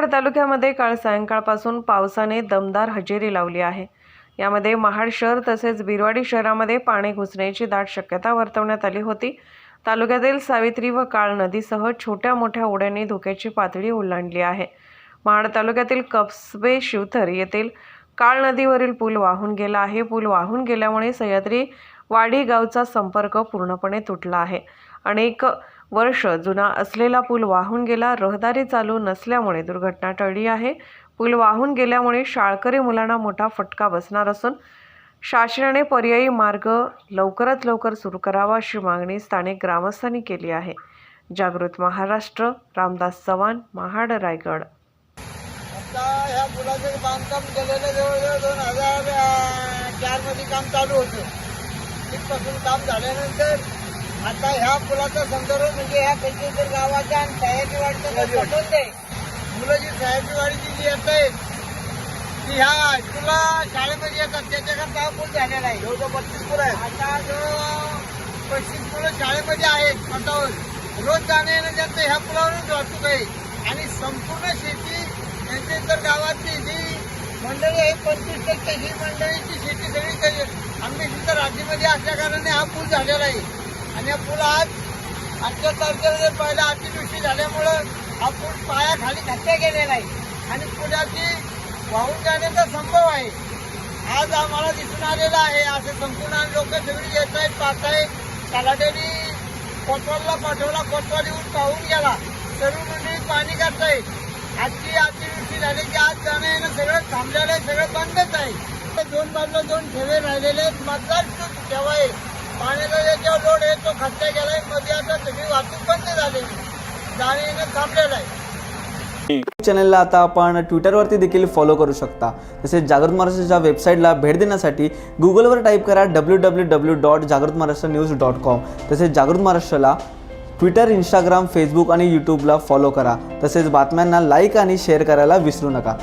महाड तालुक्यामध्ये काल सायंकाळपासून पावसाने दमदार हजेरी लावली आहे. यामध्ये महाड शहर तसेच बिरवाडी शहरामध्ये पाणी घुसण्याची दाट शक्यता वर्तवण्यात आली होती. तालुक्यातील सावित्री व काळ नदीसह छोट्या मोठ्या ओढ्यांनी धोक्याची पातळी ओलांडली आहे. महाड तालुक्यातील कपसबे शिवथर येथील काळ नदीवरील पूल वाहून गेला आहे. पूल वाहून गेल्यामुळे सह्याद्री वाडी गावचा संपर्क पूर्णपणे तुटला आहे. अनेक वर्ष जुना असलेला पूल वाहून गेला रहदारी चालू नसल्यामुळे दुर्घटना टळली आहे. पूल वाहून गेल्यामुळे शाळकरी मुलांना मोठा फटका बसणार असून शासनाने पर्यायी मार्ग लवकरात लवकर सुरू करावा अशी मागणी स्थानिक ग्रामस्थांनी केली आहे. जागृत महाराष्ट्र रामदास चव्हाण महाड रायगड. आता ह्या बांधकाम केलेलं जवळजवळ दोन हजार चारमध्ये काम चालू होतं. तिथपासून काम झाल्यानंतर आता ह्या पुलाचा संदर्भ म्हणजे ह्या पेशवेश्वर गावाच्या आणि सह्याद्रीवाडीचा संबंध आहे मुलं जी सह्याद्रीवाडीची जी येत आहेत ती ह्या हायस्कूलला शाळेमध्ये येतात त्याच्याकरता हा पूल झालेला आहे. जवळजवळ बत्तीस मुलं आहेत. आता जो पस्तीस मुलं शाळेमध्ये आहेत स्वतःवर रोज जाणं येणं त्यांचं ह्या पुलावरूनच वाहतूक आहे. आणि संपूर्ण शेती इतर गावातली जी मंडळी आहे पंचवीस टक्के ही मंडळीची शेती सगळी आम्ही सुद्धा राज्यामध्ये असल्या कारणाने हा पूल झालेला आहे. आणि हा पूल आज आजच्या तारखेला जर पहिला अतिवृष्टी झाल्यामुळं हा पूल पायाखाली धक्का गेलेला आहे आणि पुलाची वाहून जाण्याचा संभव आहे. आज आम्हाला दिसून आलेला आहे असे संपूर्ण लोक सगळी येत आहेत पाहत आहेत तलाट्याने कोतवालला पाठवला कोतवाल येऊन पाहून गेला. सर्व मंडळी पाणी करतायत आजची अतिवृष्टी झाली की आज जाणं येणं सगळं थांबलेलं आहे सगळं बंदच आहे. दोन बाजूला दोन ठेवे राहिलेले आहेत. मतदार ठेवा आहे पाण्याचा ज्याच्यावर लोड आहे तो खड्डा गेलायमध्ये आता सगळी वाहतूक बंद झालेली जाणं येणं थांबलेलं आहे. चॅनलला आता आपण ट्विटरवरती देखील फॉलो करू शकता. तसेच जागृत महाराष्ट्राच्या वेबसाईटला भेट देण्यासाठी गुगलवर टाईप करा डब्ल्यू डब्ल्यू डब्ल्यू डॉट जागृत महाराष्ट्र न्यूज डॉट कॉम तसेच जागृत महाराष्ट्राला ट्विटर इंस्टाग्राम फेसबुक आणि यूट्यूबला फॉलो करा. तसेच बातम्यांना लाईक आणि शेअर करायला विसरू नका.